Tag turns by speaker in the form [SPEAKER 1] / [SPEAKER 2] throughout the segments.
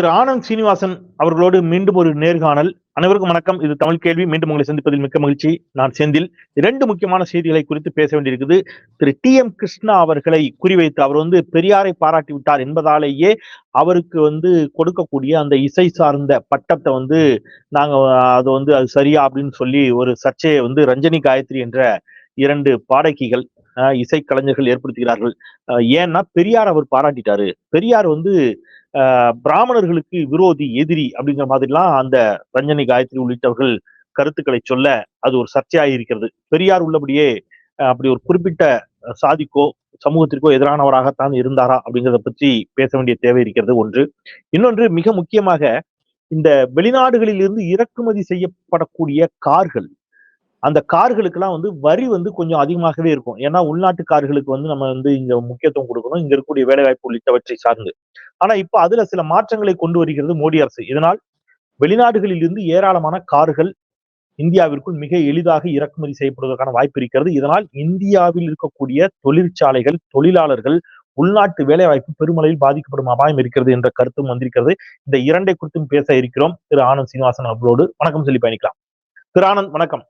[SPEAKER 1] திரு ஆனந்த் சீனிவாசன் அவர்களோடு மீண்டும் ஒரு நேர்காணல். அனைவருக்கும் வணக்கம். இது தமிழ் கேள்வி. மீண்டும் உங்களை சந்திப்பதில் மிக்க மகிழ்ச்சி. நான் செந்தில். இரண்டு முக்கியமான செய்திகளை குறித்து பேச வேண்டியிருக்குது. திரு டி எம் கிருஷ்ணா அவர்களை குறிவைத்து அவர் வந்து பெரியாரை பாராட்டி விட்டார் என்பதாலேயே அவருக்கு வந்து கொடுக்கக்கூடிய அந்த இசை சார்ந்த பட்டத்தை வந்து நாங்க அது வந்து அது சரியா அப்படின்னு சொல்லி ஒரு சர்ச்சையை வந்து ரஞ்சனி காயத்ரி என்ற இரண்டு பாடகிகள் இசை கலைஞர்கள் ஏற்படுத்துகிறார்கள். ஏன்னா பெரியார் அவர் பாராட்டிட்டாரு. பெரியார் வந்து பிராமணர்களுக்கு விரோதி எதிரி அப்படிங்கிற மாதிரிலாம் அந்த ரஞ்சனி காயத்ரி உள்ளிட்டவர்கள் கருத்துக்களை சொல்ல அது ஒரு சர்ச்சையாக இருக்கிறது. பெரியார் உள்ளபடியே ஆஹ் அப்படி ஒரு குறிப்பிட்ட சாதிக்கோ சமூகத்திற்கோ எதிரானவராகத்தான் இருந்தாரா அப்படிங்கிறத பற்றி பேச வேண்டிய தேவை இருக்கிறது ஒன்று. இன்னொன்று மிக முக்கியமாக இந்த வெளிநாடுகளில் இருந்து இறக்குமதி செய்யப்படக்கூடிய கார்கள் அந்த கார்களுக்கெல்லாம் வந்து வரி வந்து கொஞ்சம் அதிகமாகவே இருக்கும். ஏன்னா உள்நாட்டு கார்களுக்கு வந்து நம்ம வந்து இங்க முக்கியத்துவம் கொடுக்கணும். இங்க இருக்கக்கூடிய வேலைவாய்ப்பு உள்ளிட்டவற்றை சார்ந்து. ஆனா இப்ப அதுல சில மாற்றங்களை கொண்டு வருகிறது மோடி அரசு. இதனால் வெளிநாடுகளில் இருந்து ஏராளமான கார்கள் இந்தியாவிற்குள் மிக எளிதாக இறக்குமதி செய்யப்படுவதற்கான வாய்ப்பு இருக்கிறது. இதனால் இந்தியாவில் இருக்கக்கூடிய தொழிற்சாலைகள் தொழிலாளர்கள் உள்நாட்டு வேலைவாய்ப்பு பெருமளவில் பாதிக்கப்படும் அபாயம் இருக்கிறது என்ற கருத்தும் வந்திருக்கிறது. இந்த இரண்டை குறித்தும் பேச இருக்கிறோம். திரு ஆனந்த் சீனிவாசன் அவர்களோடு. வணக்கம் சொல்லி பயணிக்கலாம். திரு ஆனந்த் வணக்கம்.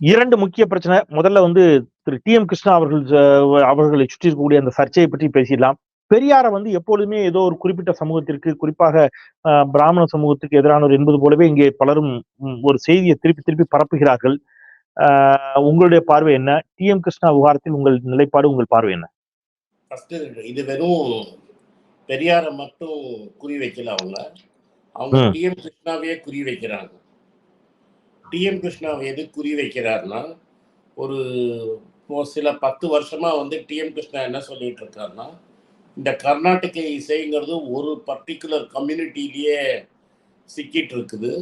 [SPEAKER 1] இரண்டு முக்கிய பிரச்சனை. முதல்ல வந்து திரு டி எம் கிருஷ்ணா அவர்கள் அவர்களை சுற்றி இருக்கக்கூடிய அந்த சர்ச்சையை பற்றி பேசிடலாம். பெரியாரை வந்து எப்பொழுதுமே ஏதோ ஒரு குறிப்பிட்ட சமூகத்திற்கு குறிப்பாக பிராமண சமூகத்துக்கு எதிரானவர் என்பது போலவே இங்கே பலரும் ஒரு செய்தியை திருப்பி திருப்பி பரப்புகிறார்கள். உங்களுடைய பார்வை என்ன? டி. எம். கிருஷ்ணா விவகாரத்தில் உங்கள் நிலைப்பாடு உங்கள் பார்வை என்ன?
[SPEAKER 2] இது வெறும் பெரியாரை மட்டும் குறி வைக்கல அவங்க. அவங்க
[SPEAKER 1] ம்.
[SPEAKER 2] டிஎம் கிருஷ்ணாவே குறி வைக்கிறாங்க. டிஎம் கிருஷ்ணாவை எது குறி வைக்கிறாருன்னா ஒரு சில பத்து வருஷமா வந்து டிஎம் கிருஷ்ணா என்ன சொல்லிட்டு இருக்காருன்னா இந்த கர்நாடக இசைங்கிறது ஒரு பர்டிகுலர் கம்யூனிட்டிலேயே சிக்கிட்டு இருக்குது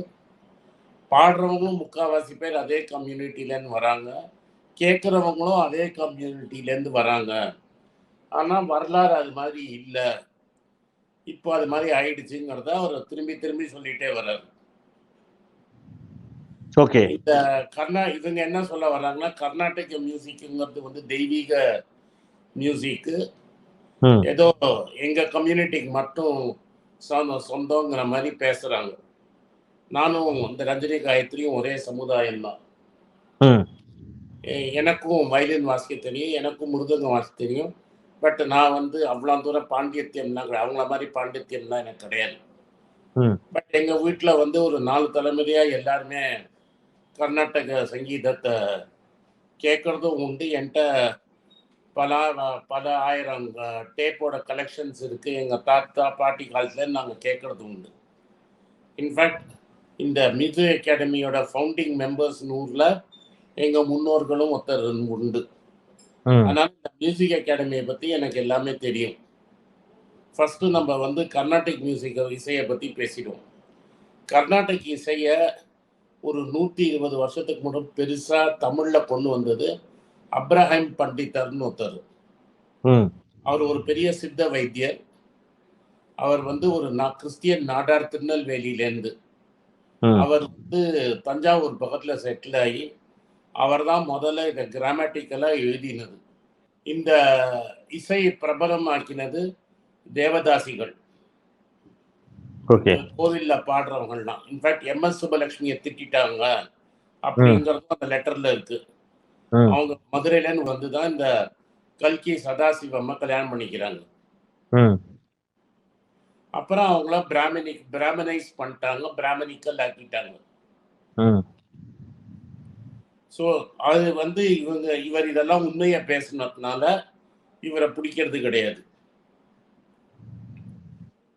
[SPEAKER 2] பாடுறவங்களும் முக்கால்வாசி பேர் அதே கம்யூனிட்டிலேருந்து வராங்க. கேட்குறவங்களும் அதே கம்யூனிட்டிலேருந்து வராங்க. ஆனால் வரலாறு அது மாதிரி இல்லை. இப்போ அது மாதிரி ஆயிடுச்சுங்கிறத அவர் திரும்பி திரும்பி சொல்லிட்டே வர்றாரு.
[SPEAKER 1] ஓகே.
[SPEAKER 2] இந்த கர்நா இவங்க என்ன சொல்ல வர்றாங்கன்னா கர்நாடக மியூசிக்குங்கிறது வந்து தெய்வீக மியூசிக்கு. ஏதோ எங்க கம்யூனிட்டிக்கு மட்டும் சொந்த சொந்தங்கிற மாதிரி பேசுறாங்க. நானும் இந்த ரஞ்சனி காயத்ரியும் ஒரே சமுதாயம் தான். எனக்கும் வயலின் வாசிக்க தெரியும் எனக்கும் மிருதங்கம் வாசிக்க தெரியும். பட் நான் வந்து அவ்வளோ தூரம் பாண்டித்யம்லாம் கிடையாது. அவங்கள மாதிரி பாண்டித்யம்லாம் எனக்கு கிடையாது. பட் எங்கள் வீட்டில் வந்து ஒரு நாலு தலைமுறையாக எல்லாருமே கர்நாடக சங்கீதத்தை கேட்குறதும் உண்டு. என்கிட்ட பல பல ஆயிரம் டேப்போட கலெக்ஷன்ஸ் இருக்குது எங்கள் தாத்தா பாட்டி காலத்துலேருந்து நாங்கள் கேட்குறது உண்டு. இன்ஃபேக்ட் இந்த மியூசிக் அகாடமியோட ஃபவுண்டிங் மெம்பர்ஸ் நூறில் எங்கள் முன்னோர்களும் ஒருத்தர் உண்டு. அதனால இந்த மியூசிக் அகாடமியை பற்றி எனக்கு எல்லாமே தெரியும். ஃபஸ்ட்டு நம்ம வந்து கர்நாடிக் மியூசிக் இசையை பற்றி பேசிடுவோம். கர்நாடிக் இசையை ஒரு நூற்றி இருபது வருஷத்துக்கு முன்னாடி பெருசாக தமிழில் கொண்டு வந்தது அப்ரஹாம் பண்டிதர்னு ஒருத்தர். அவர் ஒரு பெரிய சித்த வைத்தியர். அவர் வந்து ஒரு நா கிறிஸ்டியன் நாடார் திருநெல்வேலியிலேருந்து. அவர் வந்து தஞ்சாவூர் பக்கத்தில் செட்டில் ஆகி அவர் தான் முதல்ல இதை கிராமட்டிக்கலாக எழுதினது. இந்த இசை பிரபலமாக்கினது தேவதாசிகள்.
[SPEAKER 1] ஓகே.
[SPEAKER 2] கோவில்ல பாடுறவங்கலாம் இன்ஃபேக்ட் எம்எஸ் சுப்பலட்சுமியை திட்டாங்க அப்படிங்கிறது அந்த லெட்டர்ல இருக்கு. அவங்க மதுரையிலேருந்து வந்து தான் இந்த கல்கி சதாசிவம்மா கல்யாணம் பண்ணிக்கிறாங்க. அப்புறம் அவங்கள பிராமணிக் பிராமனைஸ் பண்ணிட்டாங்க பிராமணிக்கல் ஆக்கிட்டாங்க. ஸோ அது வந்து இவங்க இவர் இதெல்லாம் உண்மையை பேசுனதுனால இவரை பிடிக்கிறது கிடையாது.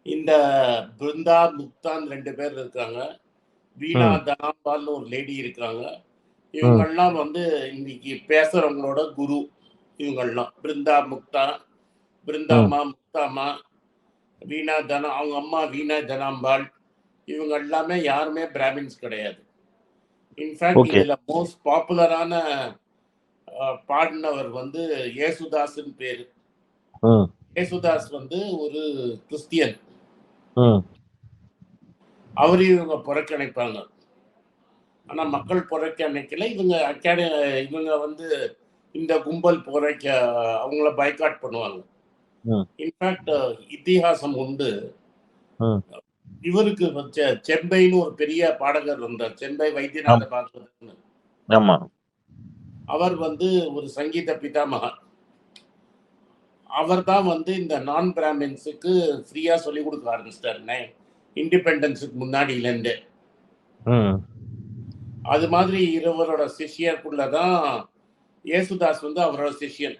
[SPEAKER 2] இந்த பிருந்தா முக்தான் ரெண்டு பேர் இருக்காங்க. வீணா தனாம்பால்னு ஒரு லேடி இருக்காங்க. இவங்கெல்லாம் வந்து இன்னைக்கு பேசுறவங்களோட குரு இவங்கெல்லாம் பிருந்தா முக்தா பிருந்தாமா முத்தாமா வீணா தனா அவங்க அம்மா வீணா தனாம்பாள். இவங்க எல்லாமே யாருமே பிராமின்ஸ் கிடையாது. இன்ஃபேக்ட். இதுல மோஸ்ட் பாப்புலரான பாடினவர் வந்து ஏசுதாஸ்ன்னு பேரு. ஏசுதாஸ் வந்து ஒரு கிறிஸ்டியன். அவரையும் இவங்க புறக்கணிப்பாங்க. ஆனா மக்கள் புறக்கணிக்கல இவங்க அகாட இவங்க வந்து இந்த கும்பல் புறக்க அவங்கள பைக்காட் பண்ணுவாங்க. இன்ஃபேக்ட் இத்திஹாசம் உண்டு. இவருக்கு செ- செம்பைன்னு ஒரு பெரிய பாடகர் இருந்தார் செம்பை வைத்தியநாத பாகவதர்னு.
[SPEAKER 1] ஆமா.
[SPEAKER 2] அவர் வந்து ஒரு சங்கீத பிதாமகன் அவர் தான் வந்து இந்த நான் பிராமின்ஸுக்கு ஃப்ரீயா சொல்லி கொடுக்க ஆரம்பிச்சிட்டாரு இண்டிபெண்டன்ஸுக்கு முன்னாடியிலேருந்து அது மாதிரி இருவரோட சிஷ்யருக்குள்ள தான் இயேசுதாஸ் வந்து அவரோட சிஷ்யன்.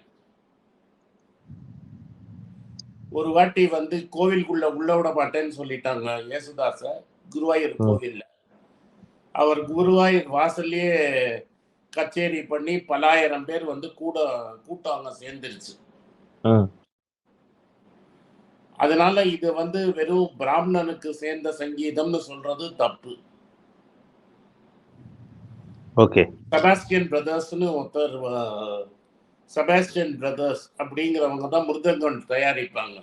[SPEAKER 2] ஒரு வாட்டி வந்து கோவிலுக்குள்ள உள்ள விட மாட்டேன்னு சொல்லிட்டாங்க இயேசுதாஸ குருவாயூர். கோவில்ல. அவர் குருவாயூர் வாசல்லயே கச்சேரி பண்ணி பலாயிரம் பேர் வந்து கூட கூட்டம் அங்க சேர்ந்துருச்சு. அதனால இது வந்து வெறும் பிராமணனுக்கு சேர்ந்த சங்கீதம்னு சொல்றது தப்பு.
[SPEAKER 1] ஓகே
[SPEAKER 2] செபாஸ்டியன் பிரதர்ஸ்னு ஒருத்தர் செபாஸ்டியன் பிரதர்ஸ் அப்படிங்கிறவங்க தான் மிருதங்கம் தயாரிப்பாங்க.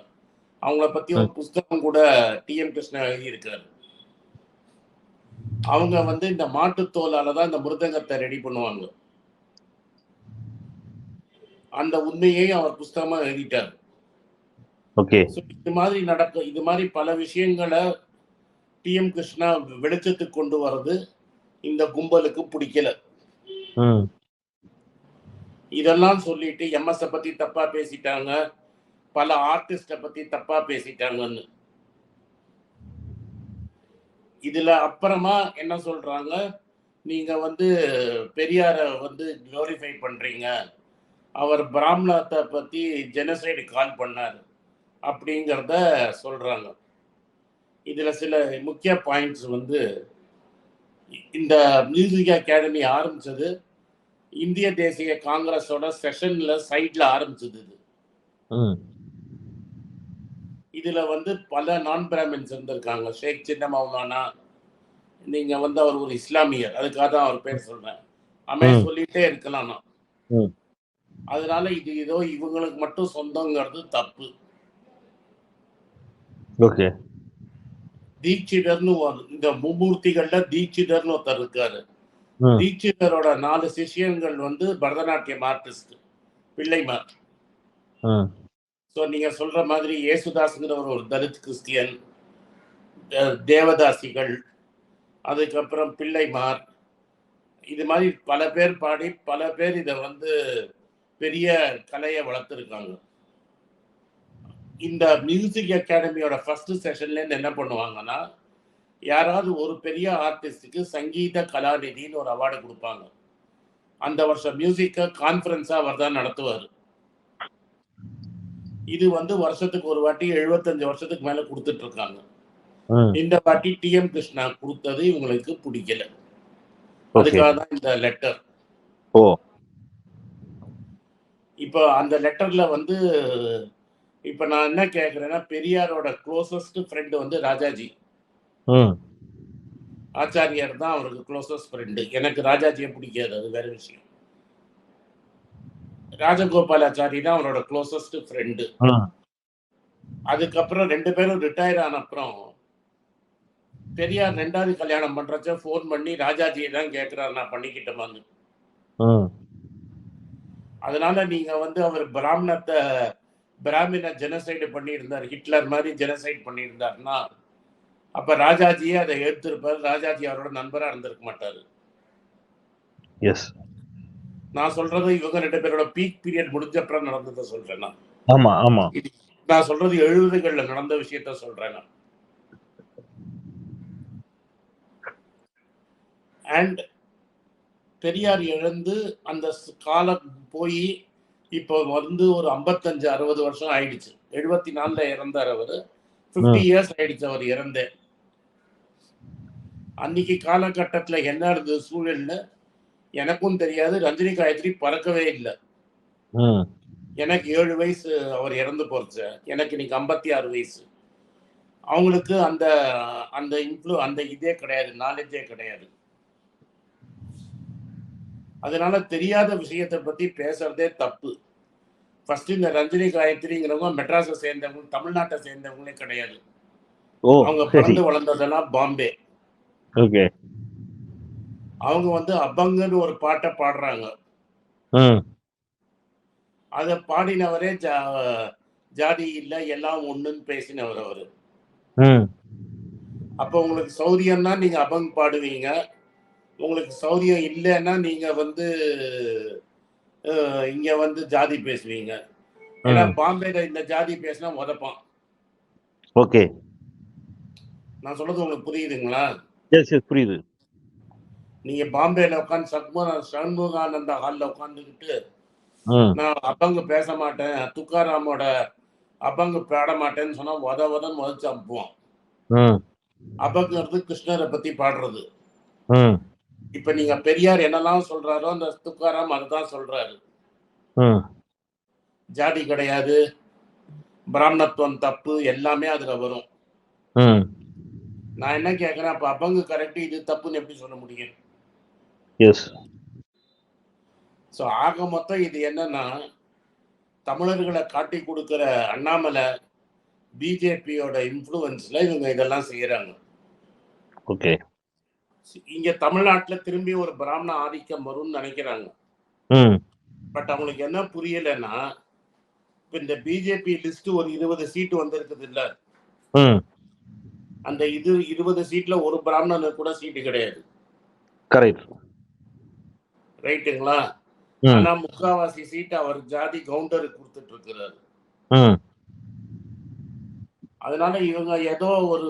[SPEAKER 2] அவங்கள பத்தி ஒரு புஸ்தகம் கூட டிஎம் கிருஷ்ணா எழுதியிருக்காரு. அவங்க வந்து இந்த மாட்டுத்தோலால தான் இந்த மிருதங்கத்தை ரெடி பண்ணுவாங்க. அந்த உண்மையை அவர் புஸ்தகமா எழுதிட்டார். இது மாதிரி நடக்க இது மாதிரி பல விஷயங்களை டிஎம் கிருஷ்ணா வெளிச்சத்துக்கு கொண்டு வர்றது இந்த கும்பலுக்கு பிடிக்கல. இதெல்லாம் சொல்லிட்டு எம்எஸ் பத்தி தப்பா பேசிட்டாங்க. பல ஆர்டிஸ்ட பத்தி தப்பா பேசிட்டாங்கன்னு. இதுல அப்புறமா என்ன சொல்றாங்க? நீங்க வந்து பெரியார வந்து குளோரிஃபை பண்றீங்க. அவர் பிராமணத்தை பத்தி ஜெனசைடு கால் பண்ணார். அப்படிங்கிறத சொல்றாங்க. இதுல சில முக்கிய பாயிண்ட்ஸ் வந்து இந்த மியூசிக் அகாடமி ஆரம்பிச்சது இந்திய தேசிய காங்கிரஸோட செஷன்ல சைட்ல ஆரம்பிச்சது இது. இதுல வந்து பல நான் பிராமின்ஸ் இருந்திருக்காங்க. ஷேக் சின்ன மௌலானா நீங்க வந்து அவர் ஒரு இஸ்லாமியர். அதுக்காக தான் அவர் பேர் சொல்றேன். அமே. சொல்லிட்டே இருக்கலாம் நான். அதனால இது ஏதோ இவங்களுக்கு மட்டும் சொந்தங்கிறது தப்பு.
[SPEAKER 1] ஓகே.
[SPEAKER 2] தீட்சிதர்னு ஒரு- இந்த மும்மூர்த்திகள்ல தீட்சிதர்னு ஒருத்தர் இருக்காரு. தீட்சிதரோட நாலு சிஷ்யங்கள் வந்து பரதநாட்டியம் ஆர்டிஸ்ட் பிள்ளைமார் ஸோ நீங்க சொல்ற மாதிரி இயேசுதாஸ்ங்கிறவர் ஒரு தலித் கிறிஸ்டியன் தேவதாசிகள் அதுக்கப்புறம் பிள்ளைமார் இது மாதிரி பல பேர் பாடி பல பேர் இதை வந்து பெரிய கலையை வளர்த்துருக்காங்க. இந்த மியூசிக் அகாடமியோட ஃபர்ஸ்ட் செஷன்ல இருந்து என்ன பண்ணுவாங்கன்னா யாராவது ஒரு பெரிய ஆர்டிஸ்டுக்கு சங்கீத கலாநிதின்னு ஒரு அவார்டு கொடுப்பாங்க. அந்த வருஷம் மியூசிக்கை கான்ஃபரன்ஸா அவர் தான் நடத்துவார். இது வந்து வருஷத்துக்கு ஒரு வாட்டி எழுபத்தஞ்சு வருஷத்துக்கு மேல கொடுத்துட்டு இருக்காங்க இந்த வாட்டி டிஎம் கிருஷ்ணா கொடுத்தது இவங்களுக்கு பிடிக்கல. அதுக்காக தான் இந்த லெட்டர் இப்போ அந்த லெட்டர்ல வந்து இப்போ நான் என்ன கேட்குறேன்னா பெரியாரோட க்ளோசஸ்ட் ஃப்ரெண்டு வந்து ராஜாஜி. ஆச்சாரியார் தான் அவருக்கு க்ளோசஸ்ட் ஃப்ரெண்டு எனக்கு ராஜாஜியை பிடிக்காது அது வேற விஷயம். ராஜகோபாலாச்சாரி தான் அவரோட க்ளோசஸ்ட் ஃப்ரெண்டு அதுக்கப்புறம் ரெண்டு பேரும் ரிட்டையர் ஆன அப்புறம் பெரியார் ரெண்டாவது கல்யாணம் பண்றச்ச ஃபோன் பண்ணி ராஜாஜியை தான் கேட்கிறாரு நான் பண்ணிக்கிட்டோமான்னு. அதனால நீங்க வந்து அவர் பிராமணத்தை பிராமின ஜெனசைடு பண்ணியிருந்தார். ஹிட்லர் மாதிரி ஜெனசைட் பண்ணியிருந்தாருன்னா அப்ப ராஜாஜியே அதை எடுத்திருப்பார் ராஜாஜி அவரோட நண்பரா இருந்திருக்க மாட்டாரு.
[SPEAKER 1] எஸ்
[SPEAKER 2] நான் சொல்றது இவங்க ரெண்டு பேரோட பீக் பீரியட் முடிஞ்ச அப்புறம் நடந்ததை சொல்றேன் நான்.
[SPEAKER 1] ஆமா ஆமா.
[SPEAKER 2] நான் சொல்றது எழுபதுகள்ல நடந்த விஷயத்த சொல்றேன் நான். அண்ட் பெரியார் எழுந்து அந்த காலம் போய் இப்போ வந்து ஒரு ஐம்பத்தஞ்சு அறுபது வருஷம் ஆயிடுச்சு. எழுபத்தி நாலுல இறந்தார் அவர். ஃபிஃப்டி இயர்ஸ் ஆயிடுச்சு அவர் இறந்தே. அன்னைக்கு காலகட்டத்துல என்ன இருந்தது சூழல்னு எனக்கும் தெரியாது. ரஞ்சினி காயத்ரி பறக்கவே இல்லை. எனக்கு ஏழு வயசு அவர் இறந்து போச்சு. எனக்கு இன்னைக்கு ஐம்பத்தி ஆறு வயசு. அவங்களுக்கு அந்த அந்த இன்ஃப்ளூ அந்த இதே கிடையாது. நாலேஜே கிடையாது. அதனால தெரியாத விஷயத்தை பத்தி பேசுறதே தப்பு. ஃபர்ஸ்ட் இந்த ரஞ்சினி காயத்ரிங்கிறவங்க மெட்ராஸை சேர்ந்தவங்க தமிழ்நாட்டை சேர்ந்தவங்களே கிடையாது. அவங்க பிறந்து வளர்ந்ததெல்லாம் பாம்பே.
[SPEAKER 1] ஓகே.
[SPEAKER 2] அவங்க வந்து அபங்கன்னு ஒரு பாட்டை பாடுறாங்க. அதை பாடினவரே ஜா ஜாதி இல்லை எல்லாம் ஒண்ணுன்னு பேசினவர் அவரு. அப்போ உங்களுக்கு சௌரியம்னா நீங்க அபங் பாடுவீங்க. உங்களுக்கு சௌரியம் இல்லைன்னா நீங்க வந்து இங்க வந்து ஜாதி பேசுவீங்க. ஏன்னா பாம்பேல இந்த ஜாதி பேசினா உதப்பான்
[SPEAKER 1] ஓகே.
[SPEAKER 2] நான் சொல்றது உங்களுக்கு புரியுதுங்களா?
[SPEAKER 1] புரியுது.
[SPEAKER 2] நீங்க பாம்பேல உட்காந்து சண்முக சண்முகானந்தா ஹாலில் உட்காந்துக்கிட்டு நான் அபங்கு பேச மாட்டேன் துக்காராமோட அபங்கு பாட மாட்டேன்னு சொன்னா உத உதன்னு உதச்சு அனுப்புவான்
[SPEAKER 1] ம்.
[SPEAKER 2] அபங்கிறது கிருஷ்ணரை பத்தி பாடுறது. இப்ப நீங்க பெரியார் என்னெல்லாம் சொல்றாரோ அந்த துக்காராம் அதுதான் சொல்றாரு. ஜாதி கிடையாது பிராமணத்துவம் தப்பு எல்லாமே அதுல வரும். நான் என்ன கேட்கறேன் அப்ப அபங்கு கரெக்ட் இது தப்புன்னு எப்படி சொல்ல முடியும்?
[SPEAKER 1] எஸ்
[SPEAKER 2] ஸோ ஆக மொத்தம் இது என்னன்னா தமிழர்களை காட்டி கொடுக்கிற அண்ணாமலை பிஜேபியோட இன்ஃப்ளூயன்ஸ்ல இவங்க இதெல்லாம் செய்யறாங்க.
[SPEAKER 1] ஓகே
[SPEAKER 2] இங்க தமிழ்நாட்டுல திரும்பி ஒரு பிராமண ஆதிக்கம் வரும்னு நினைக்கிறாங்க. பட் அவங்களுக்கு என்ன புரியலைன்னா இப்ப இந்த பிஜேபி லிஸ்ட் ஒரு இருபது சீட்டு வந்திருக்குது இல்ல அந்த இது இருபது சீட்ல ஒரு பிராமணனுக்கு கூட சீட்டு கிடையாது.
[SPEAKER 1] கரெக்ட்.
[SPEAKER 2] ரைட்டுங்களா? ஆனா முக்காவாசி சீட் அவர் ஜாதி கவுண்டருக்கு கொடுத்துட்டு இருக்கிறாரு. அதனால இவங்க ஏதோ ஒரு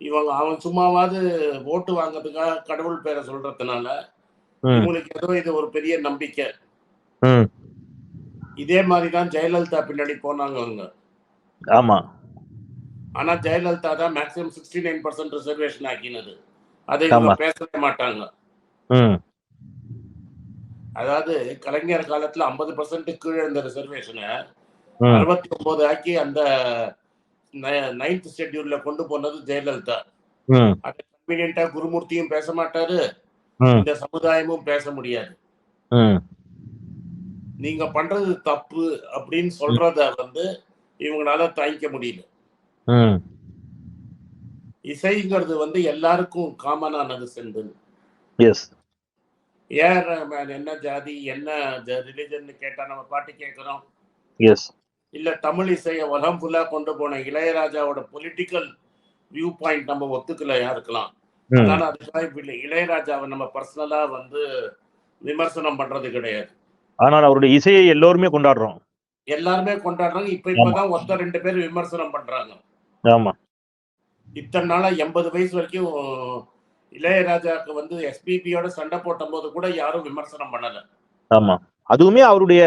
[SPEAKER 2] இவங்க அவன் சும்மாவாவது ஓட்டு வாங்குறதுக்காக கடவுள் பேரை சொல்றதுனால
[SPEAKER 1] ம்.
[SPEAKER 2] இவங்களுக்கு ஏதோ இது ஒரு பெரிய நம்பிக்கை. இதே மாதிரி தான் ஜெயலலிதா பின்னாடி போனாங்க அவங்க.
[SPEAKER 1] ஆமா.
[SPEAKER 2] ஆனா ஜெயலலிதா தான் maximum sixty nine percent reservation ஆக்கினது. அதை இவங்க. பேசவே மாட்டாங்க. அதாவது கலைஞர் காலத்துல ஐம்பது பர்சன்ட் கீழே இருந்த ரிசர்வேஷனை அறுபத்தி ஒன்பது ஆக்கி அந்த நைன்த் ஷெட்யூல்ல கொண்டு போனது ஜெயலலிதா. அது கன்வீனியன்டா குருமூர்த்தியும் பேச மாட்டாரு. இந்த சமுதாயமும் பேச முடியாது. நீங்க பண்றது தப்பு அப்படின்னு சொல்றத வந்து இவங்களால தாங்கிக்க முடியல. இசைங்கிறது வந்து எல்லாருக்கும் காமனானது ஏஆர் ரஹ்மான் என்ன ஜாதி என்ன ரிலிஜன் கேட்டா நம்ம பாட்டு கேட்கிறோம்
[SPEAKER 1] எஸ்
[SPEAKER 2] இல்ல தமிழ் இசையை உலகம் ஃபுல்லா கொண்டு போன இளையராஜாவோட பொலிட்டிக்கல் வியூ பாயிண்ட் நம்ம ஒத்துக்கலையா இருக்கலாம்? அதனால அதுக்காக இப்ப இல்லை. இளையராஜாவை நம்ம பர்சனலா வந்து விமர்சனம் பண்றது கிடையாது.
[SPEAKER 1] ஆனால் அவருடைய இசையை எல்லோருமே கொண்டாடுறோம்.
[SPEAKER 2] எல்லாருமே கொண்டாடுறாங்க. இப்ப இப்பதான் ஒருத்தர் ரெண்டு பேர் விமர்சனம் பண்றாங்க.
[SPEAKER 1] ஆமா.
[SPEAKER 2] இத்தனை நாளா எண்பது வயசு வரைக்கும் இளையராஜாவுக்கு வந்து எஸ்பிபியோட சண்டை போட்ட போது கூட யாரும் விமர்சனம் பண்ணல.
[SPEAKER 1] ஆமா. அதுவுமே அவருடைய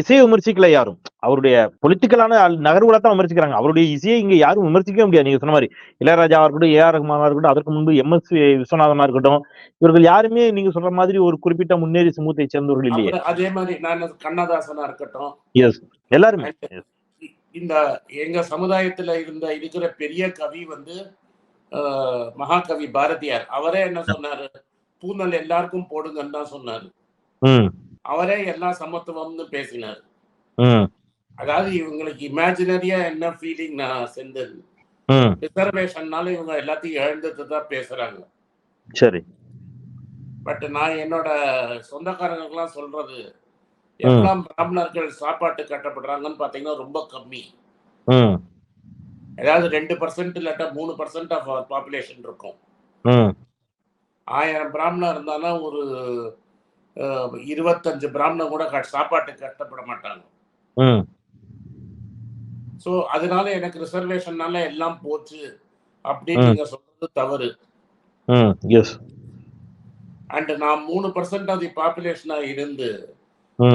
[SPEAKER 1] இசையை விமர்சிக்கல யாரும். அவருடைய பொலிட்டிக்கலான நகர்வுகளை தான் விமர்சிக்கிறாங்க. அவருடைய இசையை இங்க யாரும் விமர்சிக்கவே முடியாது. நீங்க சொன்ன மாதிரி இளையராஜாவா இருக்கட்டும் ஏஆர் ரஹ்மானா இருக்கட்டும் அதற்கு முன்பு எம் எஸ் விஸ்வநாதனா இருக்கட்டும் இவர்கள் யாருமே நீங்க சொல்ற மாதிரி ஒரு குறிப்பிட்ட முன்னேறி சமூகத்தை சேர்ந்தவர்கள் இல்லையே.
[SPEAKER 2] அதே மாதிரி நான் கண்ணதாசனா இருக்கட்டும்.
[SPEAKER 1] எஸ் எல்லாருமே.
[SPEAKER 2] இந்த எங்க சமுதாயத்துல இருந்த இருக்கிற பெரிய கவி வந்து மகாகவி பாரதியார். அவரே என்ன சொன்னாரு? பூனல் எல்லாருக்கும் போடுங்கன்னு தான் சொன்னாரு. அவரே எல்லா சமத்துவம்னு பேசினார். அதாவது இவங்களுக்கு இமேஜினரியா என்ன ஃபீலிங் நான் செஞ்சது ரிசர்வேஷன்னால இவங்க எல்லாத்தையும் இழந்தது தான் பேசுறாங்க.
[SPEAKER 1] சரி.
[SPEAKER 2] பட் நான் என்னோட சொந்தக்காரங்களுக்கெல்லாம் சொல்றது எல்லாம் பிராமணர்கள் சாப்பாட்டு கட்டப்படுறாங்கன்னு பாத்தீங்கன்னா ரொம்ப கம்மி.
[SPEAKER 1] ம்.
[SPEAKER 2] அதாவது ரெண்டு பர்சன்ட் இல்லாட்டா மூணு பர்சன்ட் ஆஃப் பாப்புலேஷன் இருக்கும். ஆயிரம் பிராமணர் இருந்தாலும் ஒரு இருபத்தஞ்சு பிராமணன் கூட சாப்பாட்டுக்கு கஷ்டப்பட மாட்டாங்க. ஸோ அதனால எனக்கு ரிசர்வேஷன்னால எல்லாம் போச்சு. அப்படின்னு. நீங்க சொல்றது தவறு. அண்ட் நான் மூணு பர்சன்ட் ஆஃப் தி பாப்புலேஷனா இருந்து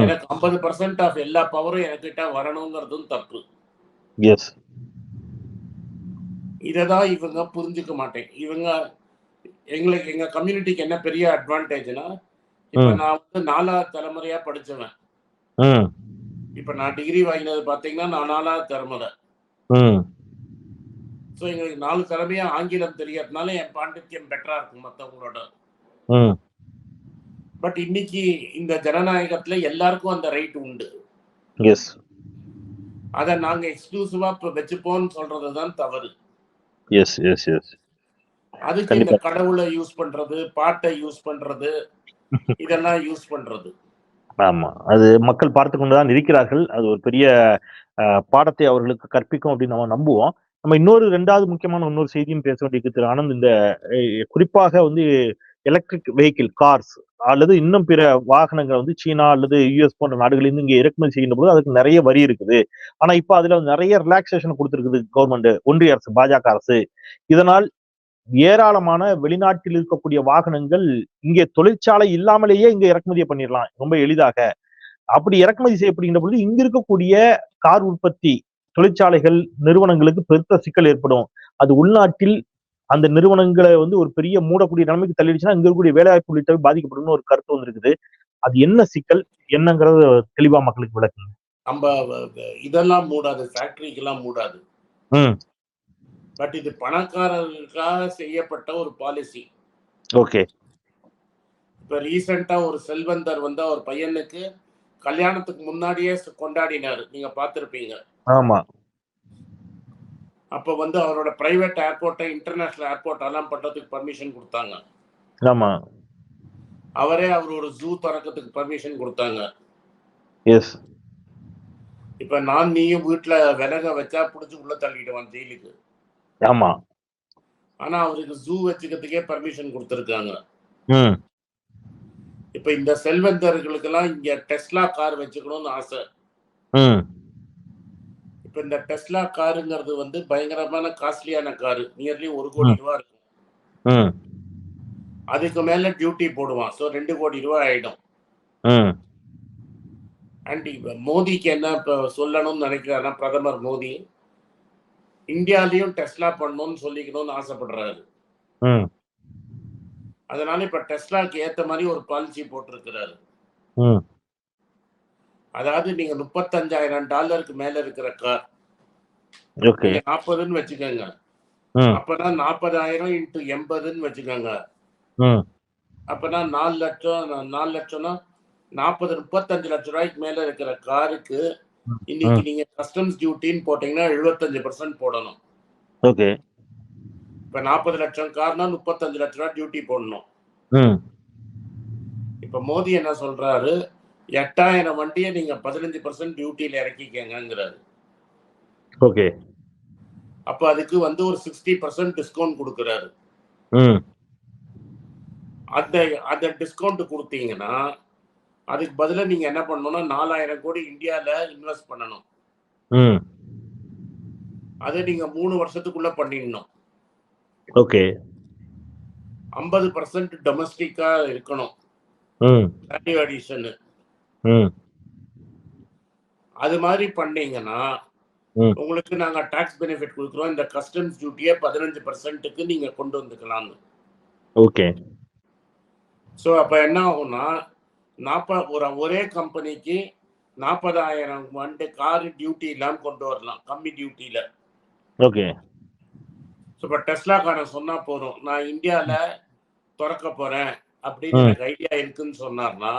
[SPEAKER 2] எனக்கு ஐம்பது பர்சன்ட் ஆஃப் எல்லா பவரும் என்கிட்ட வரணுங்கிறதும் தப்பு.
[SPEAKER 1] எஸ்
[SPEAKER 2] இதை தான் இவங்க புரிஞ்சுக்க மாட்டேன். இவங்க எங்களுக்கு எங்க கம்யூனிட்டிக்கு என்ன பெரிய அட்வான்டேஜ்னா இப்ப. நான் வந்து நாலாவது தலைமுறையா படிச்சவன். இப்ப நான் டிகிரி வாங்கினது பாத்தீங்கன்னா நான் நாலாவது
[SPEAKER 1] ம்.
[SPEAKER 2] ஸோ எங்களுக்கு நாலு திறமையா ஆங்கிலம் தெரியறதுனால என் பாண்டித்யம் பெட்டரா இருக்கும் மற்றவங்களோட
[SPEAKER 1] ம்.
[SPEAKER 2] பட் இன்னைக்கு இந்த ஜனநாயகத்துல எல்லாருக்கும் அந்த ரைட் உண்டு.
[SPEAKER 1] எஸ்
[SPEAKER 2] அதை நாங்க எக்ஸ்க்ளூசிவா இப்ப வச்சுப்போம்னு சொல்றதுதான் தவறு.
[SPEAKER 1] எஸ் எஸ் எஸ்
[SPEAKER 2] அதுக்கு இந்த. கடவுளை யூஸ் பண்றது பாட்டை யூஸ் பண்றது இதெல்லாம் யூஸ் பண்றது.
[SPEAKER 1] ஆமா. அது மக்கள் பார்த்து கொண்டுதான் இருக்கிறார்கள். அது ஒரு பெரிய பாடத்தை அவர்களுக்கு கற்பிக்கும் அப்படின்னு நம்ம நம்புவோம். நம்ம இன்னொரு ரெண்டாவது முக்கியமான இன்னொரு செய்தியும் பேச வேண்டியிருக்கு. திரு ஆனந்த் இந்த குறிப்பாக வந்து எலக்ட்ரிக் வெஹிக்கிள் கார்ஸ் அல்லது இன்னும் பிற வாகனங்கள் வந்து சீனா அல்லது யுஎஸ் போன்ற நாடுகளிலிருந்து இங்கே இறக்குமதி செய்கின்ற போது அதுக்கு நிறைய வரி இருக்குது. ஆனா இப்ப அதுல நிறைய ரிலாக்ஸேஷன் கொடுத்துருக்குது கவர்மெண்ட் ஒன்றிய அரசு பாஜக அரசு. இதனால் ஏராளமான வெளிநாட்டில் இருக்கக்கூடிய வாகனங்கள் இங்கே தொழிற்சாலை இல்லாமலேயே இங்க இறக்குமதியை பண்ணிடலாம் ரொம்ப எளிதாக. அப்படி இறக்குமதி செய்யப்படுகின்ற பொழுது இங்க இருக்கக்கூடிய கார் உற்பத்தி தொழிற்சாலைகள் நிறுவனங்களுக்கு பெருத்த சிக்கல் ஏற்படும். அது உள்நாட்டில் அந்த நிறுவனங்களை வந்து ஒரு பெரிய மூடக்கூடிய நிலைமைக்கு தள்ளிடுச்சுன்னா இங்க இருக்கக்கூடிய வேலைவாய்ப்பு உள்ளிட்டவை பாதிக்கப்படும்னு ஒரு கருத்து வந்திருக்குது. அது என்ன சிக்கல்? என்னங்கிறது தெளிவா மக்களுக்கு விளக்குங்க.
[SPEAKER 2] நம்ம இதெல்லாம் மூடாது ஃபேக்டரிக்கெல்லாம் மூடாது. பட் இது பணக்காரர்களுக்காக செய்யப்பட்ட ஒரு பாலிசி.
[SPEAKER 1] ஓகே.
[SPEAKER 2] இப்ப ரீசெண்டா ஒரு செல்வந்தர் வந்து அவர் பையனுக்கு கல்யாணத்துக்கு முன்னாடியே கொண்டாடினாரு. நீங்க பார்த்திருப்பீங்க.
[SPEAKER 1] ஆமா.
[SPEAKER 2] அப்ப வந்து அவரோட பிரைவேட் ஏர்போர்ட்டை இன்டர்நேஷனல் ஏர்போர்ட் எல்லாம் பண்றதுக்கு பர்மிஷன் கொடுத்தாங்க.
[SPEAKER 1] ஆமா.
[SPEAKER 2] அவரே அவர் ஒரு ஜூ திறக்கிறதுக்கு பர்மிஷன் கொடுத்தாங்க.
[SPEAKER 1] எஸ்
[SPEAKER 2] இப்ப நான் நீயும் வீட்டுல விலக வச்சா புடிச்சு உள்ள தள்ளிடுவான் ஜெயிலுக்கு.
[SPEAKER 1] ஆமா.
[SPEAKER 2] ஆனா அவருக்கு ஜூ வச்சுக்கிறதுக்கே பர்மிஷன் கொடுத்துருக்காங்க. இப்ப இந்த செல்வந்தர்களுக்கெல்லாம் இங்க டெஸ்லா கார் வச்சுக்கணும்னு ஆசை. இப்ப இந்த டெஸ்லா காருங்கிறது வந்து பயங்கரமான காஸ்ட்லியான காரு. நியர்லி ஒரு கோடி. ரூபா இருக்கும். அதுக்கு மேல டியூட்டி போடுவான். ஸோ ரெண்டு கோடி ரூபாய் ஆயிடும். அண்ட் மோடிக்கு என்ன இப்ப சொல்லணும்னு நினைக்கிறாருன்னா பிரதமர் மோடி இந்தியாலயும் டெஸ்லா பண்ணணும்னு சொல்லிக்கணும்னு ஆசைப்படுறாரு. அதனால இப்ப டெஸ்லாக்கு ஏத்த மாதிரி ஒரு பாலிசி போட்டிருக்கிறாரு. அதாவது நீங்க முப்பத்தஞ்சாயிரம் டாலருக்கு மேல இருக்கிற கார் நாற்பதுன்னு வச்சுக்கோங்க. அப்பனா நாற்பதாயிரம் இன்ட்டு எண்பதுன்னு வச்சுக்கோங்க. அப்பனா நாலு லட்சம் நாலு லட்சம்னா நாற்பது முப்பத்தஞ்சு லட்சம் ரூபாய்க்கு மேல இருக்கிற காருக்கு இன்னைக்கு நீங்க கஸ்டம்ஸ் டியூட்டின்னு போட்டீங்கன்னா எழுபத்தஞ்சு பர்சன்ட் போடணும்.
[SPEAKER 1] ஓகே.
[SPEAKER 2] இப்ப நாற்பது லட்சம் கார்னா முப்பத்தஞ்சு லட்ச ரூபாய் டியூட்டி போடணும். இப்ப மோடி என்ன சொல்றாரு? எட்டாயிரம் வண்டியை நீங்க பதினஞ்சு பர்சன்ட் டியூட்டியில இறக்கிக்கங்கிறாரு
[SPEAKER 1] ஓகே.
[SPEAKER 2] அப்ப அதுக்கு வந்து ஒரு சிக்ஸ்டி பர்சன்ட் டிஸ்கவுண்ட் கொடுக்குறாரு. அந்த அந்த டிஸ்கவுண்ட் கொடுத்தீங்கன்னா அதுக்கு பதிலா நீங்க என்ன பண்ணணும்னா நாலாயிரம் கோடி இந்தியால இன்வெஸ்ட் பண்ணணும்.
[SPEAKER 1] ம்.
[SPEAKER 2] அதை நீங்க மூணு வருஷத்துக்குள்ள பண்ணிடணும்.
[SPEAKER 1] ஓகே.
[SPEAKER 2] ஐம்பது பர்சன்ட் டொமஸ்டிக்கா இருக்கணும்.
[SPEAKER 1] ம்.
[SPEAKER 2] வேல்யூ அடிஷன்
[SPEAKER 1] ம்.
[SPEAKER 2] அது மாதிரி பண்ணீங்கன்னா. உங்களுக்கு நாங்க டாக்ஸ் பெனிஃபிட் கொடுக்குறோம். இந்த கஸ்டம்ஸ் டியூட்டியை பதினஞ்சு பர்சன்ட்டுக்கு நீங்க கொண்டு வந்துக்கலாம்னு.
[SPEAKER 1] ஓகே.
[SPEAKER 2] ஸோ அப்ப என்ன ஆகும்னா நாற்ப ஒரு ஒரே கம்பெனிக்கு நாற்பதாயிரம் வண்டு கார் டியூட்டி இல்லாம கொண்டு வரலாம். கம்மி டியூட்டியில
[SPEAKER 1] ஓகே.
[SPEAKER 2] இப்போ டெஸ்லாக்காரன் சொன்னா போதும். நான் இந்தியால திறக்க போறேன் அப்படின்னு. எனக்கு ஐடியா இருக்குன்னு சொன்னார்னா.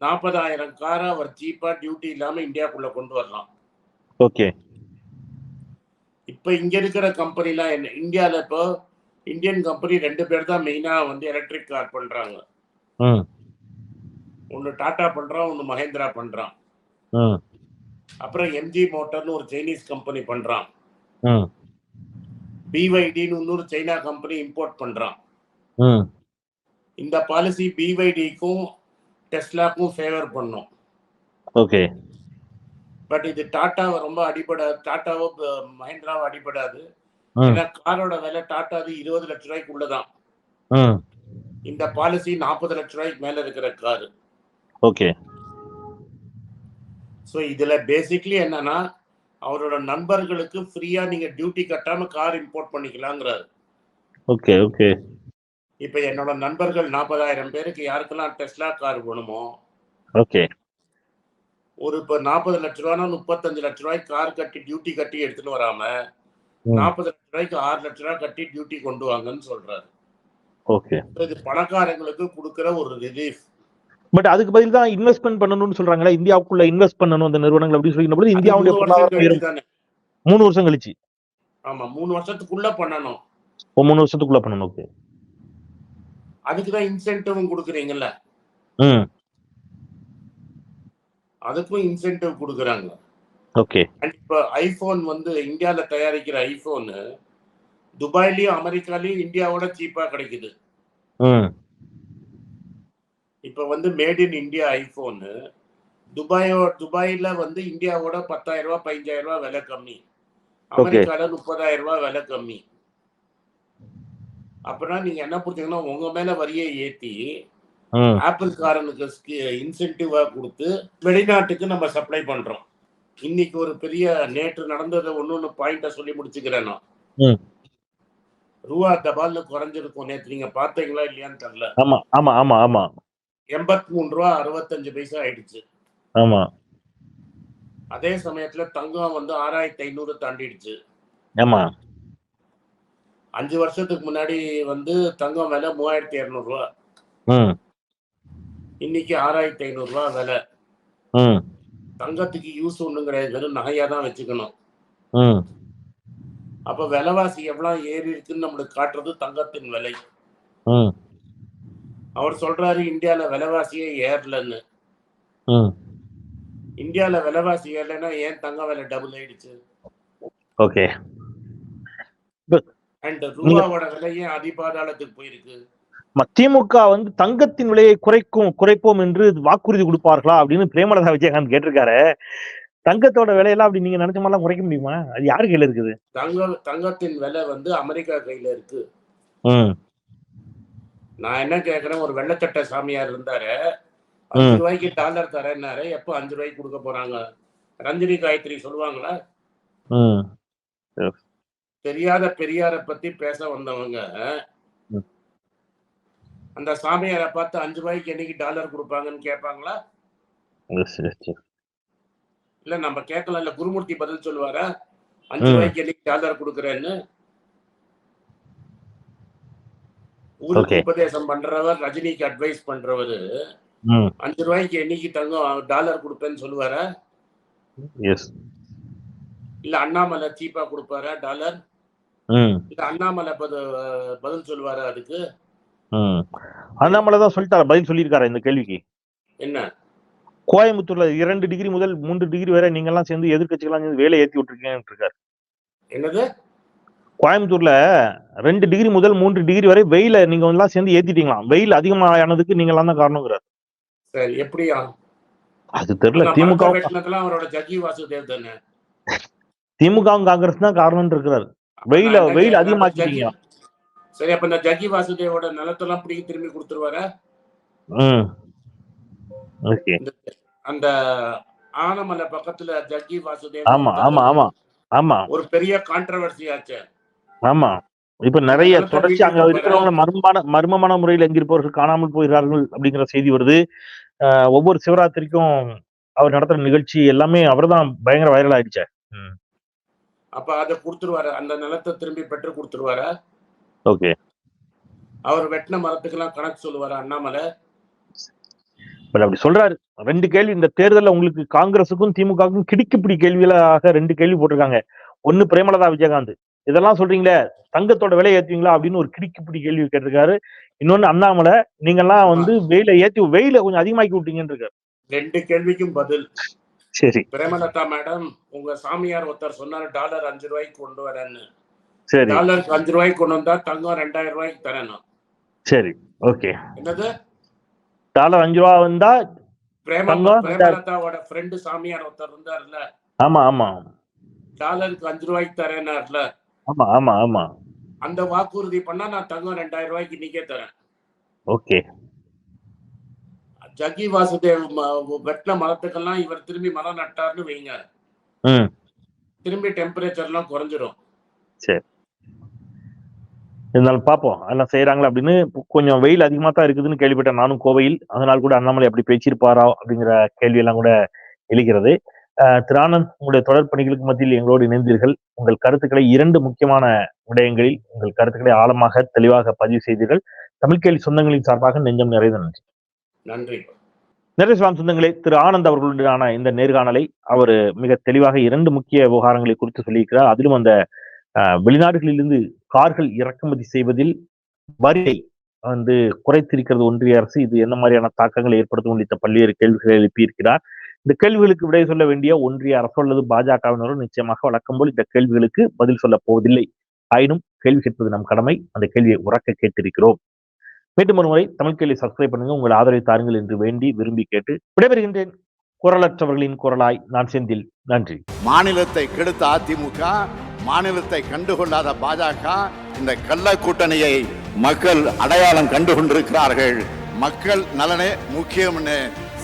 [SPEAKER 2] நாற்பதாயிரம் காரை அவர் சீப்பா டியூட்டி இல்லாம இந்தியாக்குள்ள கொண்டு வரலாம்.
[SPEAKER 1] ஓகே.
[SPEAKER 2] இப்போ இங்க இருக்கிற கம்பெனிலாம் என்ன? இந்தியால இப்போ இந்தியன் கம்பெனி ரெண்டு பேர் தான் மெயினா வந்து எலக்ட்ரிக் கார் பண்றாங்க. ஒன்னு டாடா பண்றான் ஒன்னு மஹேந்திரா பண்றான். அப்புறம் எம்ஜி மோட்டார்னு ஒரு சைனீஸ் கம்பெனி பண்றான். பிவைடின்னு இன்னொரு சைனா கம்பெனி இம்போர்ட் பண்றான். இந்த பாலிசி பிவைடிக்கும் டெஸ்லாக்கும் ஃபேவர் பண்ணும்.
[SPEAKER 1] ஓகே.
[SPEAKER 2] பட் இது டாட்டாவை ரொம்ப அடிபடாது டாட்டாவோ மஹேந்திராவோ அடிபடாது. ஏன்னா காரோட விலை டாட்டா அது இருபது லட்ச ரூபாய்க்கு உள்ளதான் இந்த பாலிசி நாற்பது லட்ச ரூபாய்க்கு மேல இருக்கிற காரு.
[SPEAKER 1] ஓகே
[SPEAKER 2] ஸோ இதுல பேசிக்லி என்னன்னா அவரோட நண்பர்களுக்கு ஃப்ரீயா நீங்க டியூட்டி கட்டாம கார் இம்போர்ட் பண்ணிக்கலாங்கிறாரு.
[SPEAKER 1] ஓகே ஓகே
[SPEAKER 2] இப்ப என்னோட நண்பர்கள் நாற்பதாயிரம் பேருக்கு யாருக்கெல்லாம் டெஸ்லா கார் வேணுமோ
[SPEAKER 1] ஓகே
[SPEAKER 2] ஒரு இப்ப நாற்பது லட்ச ரூபானா முப்பத்தஞ்சு லட்ச ரூபாய்க்கு கார் கட்டி டியூட்டி கட்டி எடுத்துன்னு வராம. நாற்பது லட்ச ரூபாய்க்கு ஆறு லட்ச ரூபாய் கட்டி டியூட்டி கொண்டு வாங்கன்னு சொல்றாரு.
[SPEAKER 1] ஓகே
[SPEAKER 2] இது பணக்காரங்களுக்கு கொடுக்கிற ஒரு ரிலீஃப்
[SPEAKER 1] பட் அதுக்கு பதில் தான் இன்வெஸ்ட்மெண்ட் பண்ணணும்னு சொல்றாங்களா இந்தியாவுக்குள்ள இன்வெஸ்ட் பண்ணணும் அந்த நிறுவனங்கள் அப்படின்னு சொல்லின பொழுது இந்தியாவுடைய
[SPEAKER 2] மூணு வருஷம். கழிச்சு தானே
[SPEAKER 1] மூணு வருஷம் கழிச்சு.
[SPEAKER 2] ஆமா மூணு வருஷத்துக்குள்ள பண்ணணும்.
[SPEAKER 1] மூணு வருஷத்துக்குள்ள பண்ணணும் ஓகே.
[SPEAKER 2] அதுக்கு தான் இன்சென்டிவும் கொடுக்குறீங்கல்ல?
[SPEAKER 1] ம்.
[SPEAKER 2] அதுக்கும் இன்சென்டிவ் கொடுக்குறாங்க.
[SPEAKER 1] ஓகே.
[SPEAKER 2] அண்ட் இப்போ ஐபோன் வந்து இந்தியால தயாரிக்கிற ஐபோன் துபாய்லயும் அமெரிக்காலயும் இந்தியாவோட சீப்பா கிடைக்குது.
[SPEAKER 1] ம்.
[SPEAKER 2] இப்போ வந்து மேட் இன் இந்தியா ஐபோனு துபாயோ துபாயில வந்து இந்தியாவோட பத்தாயிரம் ரூபாய் பதினஞ்சாயிரம் ரூபாய் விலை கம்மி. அமெரிக்கால முப்பதாயிரம் ரூபாய் விலை கம்மி. அப்படின்னா நீங்க என்ன புரிஞ்சுங்கன்னா உங்க மேல வரியை ஏத்தி ஆப்பிள் காரனுக்கு இன்சென்டிவா கொடுத்து வெளிநாட்டுக்கு நம்ம சப்ளை பண்றோம். இன்னைக்கு ஒரு பெரிய நேற்று நடந்ததை ஒன்னு ஒன்று பாயிண்ட சொல்லி முடிச்சுக்கிறேன். ரூபா தபால்னு குறைஞ்சிருக்கும் நேற்று நீங்க பார்த்தீங்களா இல்லையான்னு தெரியல.
[SPEAKER 1] ஆமா ஆமா ஆமா ஆமா.
[SPEAKER 2] எண்பத்தி மூணு ரூபா அறுபத்தஞ்சு பைசா ஆயிடுச்சு.
[SPEAKER 1] ஆமா.
[SPEAKER 2] அதே சமயத்துல தங்கம் வந்து ஆறாயிரத்தி ஐநூறு தாண்டிடுச்சு.
[SPEAKER 1] ஆமா.
[SPEAKER 2] அஞ்சு வருஷத்துக்கு முன்னாடி வந்து தங்கம் விலை மூவாயிரத்தி இரநூறுவா இன்னைக்கு ஆறாயிரத்தி ஐநூறுரூவா விலை. தங்கத்துக்கு யூஸ் கிடையாது வெறும் நகையா தான் வச்சுக்கணும். அப்ப விலைவாசி எவ்வளவு ஏறி இருக்குன்னு நம்மளுக்கு காட்டுறது தங்கத்தின் விலை. அவர் சொல்றாரு இந்தியால விலைவாசியே ஏறலன்னு. இந்தியால விலைவாசி ஏறலைன்னா ஏன் தங்க விலை டபுள் ஆயிடுச்சு?
[SPEAKER 1] ஓகே.
[SPEAKER 2] அண்ட் ரூபாவோட விலையே அதிபாதாளத்துக்கு போயிருக்கு?
[SPEAKER 1] திமுக வந்து தங்கத்தின் விலையை குறைக்கும் குறைப்போம் என்று வாக்குறுதி கொடுப்பார்களா அப்படின்னு பிரேமலதா விஜயகாந்த் கேட்டிருக்காரு. தங்கத்தோட விலையெல்லாம் அப்படி நீங்க நினைச்ச மாதிரிலாம் குறைக்க முடியுமா? அது யாரு கையில இருக்குது?
[SPEAKER 2] தங்க தங்கத்தின் விலை வந்து அமெரிக்கா கையில இருக்கு. நான் என்ன கேக்குறேன் ஒரு வெள்ளச்சட்டை சாமியார் இருந்தாரு. அஞ்சு. ரூபாய்க்கு டாலர் தரேன்னாரு. எப்போ அஞ்சு ரூபாய்க்கு கொடுக்க போறாங்க? ரஞ்சினி காயத்ரி சொல்லுவாங்களா?
[SPEAKER 1] ம்
[SPEAKER 2] தெரியாத பெரியாரை பத்தி பேச வந்தவங்க. அந்த சாமியாரை பார்த்து அஞ்சு ரூபாய்க்கு என்னைக்கு டாலர் கொடுப்பாங்கன்னு கேட்பாங்களா. இல்ல நம்ம கேட்கலாம் இல்ல குருமூர்த்தி பதில் சொல்லுவாரா? அஞ்சு. ரூபாய்க்கு என்னைக்கு டாலர் கொடுக்குறேன்னு.
[SPEAKER 1] Okay.
[SPEAKER 2] உபதேசம் பண்றவர் ரஜினிக்கு அட்வைஸ் பண்றவரு. அஞ்சு ரூபாய்க்கு என்னைக்கு தங்கம் டாலர் கொடுப்பேன்னு சொல்லுவாரா? இல்ல அண்ணாமலை சீப்பா கொடுப்பாரா டாலர் இல்ல அண்ணாமலை பதில் சொல்லுவாரா அதுக்கு?
[SPEAKER 1] அண்ணாமலை தான் சொல்லிட்டாரு பதில் சொல்லியிருக்காரு இந்த கேள்விக்கு?
[SPEAKER 2] என்ன?
[SPEAKER 1] கோயம்புத்தூர்ல இரண்டு டிகிரி முதல் மூன்று டிகிரி வரை நீங்க எல்லாம் சேர்ந்து எதிர்க்கட்சிகள்லாம் சேர்ந்து வேலை ஏத்தி விட்டுருக்கீங்கன்னு இருக்காரு
[SPEAKER 2] என்னது?
[SPEAKER 1] கோயம்புத்தூர்ல ரெண்டு டிகிரி முதல் மூன்று டிகிரி வரை வெயில நீங்க எல்லாம் சேர்ந்து ஏத்திட்டீங்களாம். வெயில் அதிகமானதுக்கு நீங்க எல்லாம் தான் காரணங்கிறார்.
[SPEAKER 2] சரி எப்படியா?
[SPEAKER 1] அது தெரியல. திமுக திமுகவும் காங்கிரஸ் தான் காரணம் இருக்கிறார். வெயில வெயில் அதிகமாக்கிட்டீங்க
[SPEAKER 2] சரி அப்ப இந்த ஜக்கி வாசுதேவோட நிலத்தெல்லாம் பிடிக்கி திரும்பி கொடுத்துருவாரா? அந்த ஆனமலை பக்கத்துல ஜக்கி வாசுதேவ்
[SPEAKER 1] ஆமா ஆமா ஆமா ஆமா.
[SPEAKER 2] ஒரு பெரிய கான்ட்ரவர்சி ஆச்சு.
[SPEAKER 1] ஆமா. இப்ப நிறைய தொடர்ச்சி அங்க இருக்கிறவங்க மர்மமான மர்மமான முறையில் எங்கிருப்பவர்கள் காணாமல் போகிறார்கள் அப்படிங்கிற செய்தி வருது. ஒவ்வொரு சிவராத்திரிக்கும் அவர் நடத்துற நிகழ்ச்சி எல்லாமே அவர்தான் பயங்கர வைரல் ஆயிடுச்சு.
[SPEAKER 2] அப்ப அதை கொடுத்துருவாரு. அந்த நிலத்தை திரும்பி பெற்று கொடுத்துருவாரா.
[SPEAKER 1] ஓகே.
[SPEAKER 2] அவர் வெட்டின மரத்துக்கெல்லாம் கணக்கு சொல்லுவாரா அண்ணாமலை.
[SPEAKER 1] பட் அப்படி சொல்றாரு. ரெண்டு கேள்வி இந்த தேர்தல்ல உங்களுக்கு காங்கிரஸுக்கும் திமுகவுக்கும் கிடிக்குப்பிடி கேள்விகளாக ரெண்டு கேள்வி போட்டிருக்காங்க. ஒன்னு பிரேமலதா விஜயகாந்த். இதெல்லாம் சொல்றீங்களே தங்கத்தோட விலை ஏத்துவீங்களா அப்படின்னு ஒரு கிடிக்குப்பிடி கேள்வி கேட்டிருக்காரு. இன்னொன்னு அண்ணாமலை நீங்கெல்லாம் வந்து வெயில ஏத்தி வெயில கொஞ்சம் அதிகமாக்கி விட்டீங்கன்னு இருக்காரு
[SPEAKER 2] ரெண்டு கேள்விக்கும் பதில்.
[SPEAKER 1] சரி.
[SPEAKER 2] பிரேமலதா மேடம் உங்க சாமியார் ஒருத்தர் சொன்னாரு டாலர் அஞ்சு ரூபாய்க்கு கொண்டு வரேன்னு.
[SPEAKER 1] சரி.
[SPEAKER 2] டாலருக்கு அஞ்சு ரூபாய்க்கு கொண்டு வந்தா தங்கம் ரெண்டாயிரம் ரூபாய்க்கு தரணும்.
[SPEAKER 1] சரி ஓகே.
[SPEAKER 2] என்னது?
[SPEAKER 1] டாலர் அஞ்சு ரூபா வந்தா
[SPEAKER 2] பிரேமலதாவோட ஃப்ரெண்டு சாமியார் ஒருத்தர் இருந்தாருல்ல.
[SPEAKER 1] ஆமா ஆமா.
[SPEAKER 2] டாலருக்கு அஞ்சு ரூபாய்க்கு தரேன்னார்ல
[SPEAKER 1] ஆமா ஆமா ஆமா.
[SPEAKER 2] அந்த வாக்குறுதி பண்ணா நான் தங்கம் ரெண்டாயிரம் ரூபாய்க்கு இன்னைக்கே தரேன்.
[SPEAKER 1] ஓகே.
[SPEAKER 2] ஜக்கி வாசுதேவ் வெட்டின மரத்துக்கெல்லாம் இவர் திரும்பி மரம் நட்டார்னு வைங்க. திரும்பி டெம்பரேச்சர்லாம் குறைஞ்சிரும்.
[SPEAKER 1] இருந்தாலும் பார்ப்போம் அதெல்லாம் செய்யறாங்களா அப்படின்னு கொஞ்சம் வெயில் அதிகமா தான் இருக்குதுன்னு கேள்விப்பட்டேன். நானும் கோவையில். அதனால் கூட அண்ணாமலை அப்படி பேசியிருப்பாரா அப்படிங்கிற கேள்வி எல்லாம் கூட எழுகிறது. அஹ், திரு ஆனந்த் உங்களுடைய தொடர் பணிகளுக்கு மத்தியில் எங்களோடு இணைந்தீர்கள். உங்கள் கருத்துக்களை இரண்டு முக்கியமான விடயங்களில் உங்கள் கருத்துக்களை ஆழமாக தெளிவாக பதிவு செய்தீர்கள். தமிழ் கேள்வி சொந்தங்களின் சார்பாக நெஞ்சம் நிறைந்த நன்றி.
[SPEAKER 2] நன்றி.
[SPEAKER 1] நரேஸ்வரம் சொந்தங்களே திரு ஆனந்த் அவர்களுடனான இந்த நேர்காணலை அவர் மிக தெளிவாக இரண்டு முக்கிய விவகாரங்களை குறித்து சொல்லியிருக்கிறார். அதிலும் அந்த வெளிநாடுகளிலிருந்து கார்கள் இறக்குமதி செய்வதில் வரியை வந்து குறைத்திருக்கிறது ஒன்றிய அரசு. இது என்ன மாதிரியான தாக்கங்களை ஏற்படுத்தும் உள்ளிட்ட பல்வேறு கேள்விகளை எழுப்பியிருக்கிறார். இந்த கேள்விகளுக்கு விடை சொல்ல வேண்டிய ஒன்றிய அரசு அல்லது பாஜகவினரும் நிச்சயமாக வழக்கம் போல் இந்த கேள்விகளுக்கு பதில் சொல்ல போவதில்லை. ஆயினும் கேள்வி கேட்பது நம் கடமை. அந்த கேள்வியை உறக்க கேட்டிருக்கிறோம். மீண்டும் ஒருமுறை தமிழ் கேள்வி சப்ஸ்கிரைப் பண்ணுங்க. உங்கள் ஆதரவை தாருங்கள் என்று வேண்டி விரும்பி கேட்டு விடைபெறுகின்றேன். குரலற்றவர்களின் குரலாய் நான் செந்தில். நன்றி.
[SPEAKER 3] மாநிலத்தை கெடுத்த அதிமுக மாநிலத்தை கண்டுகொள்ளாத பாஜக இந்த கள்ள கூட்டணியை மக்கள் அடையாளம் கண்டு கொண்டிருக்கிறார்கள் மக்கள் நலனே முக்கியம்னு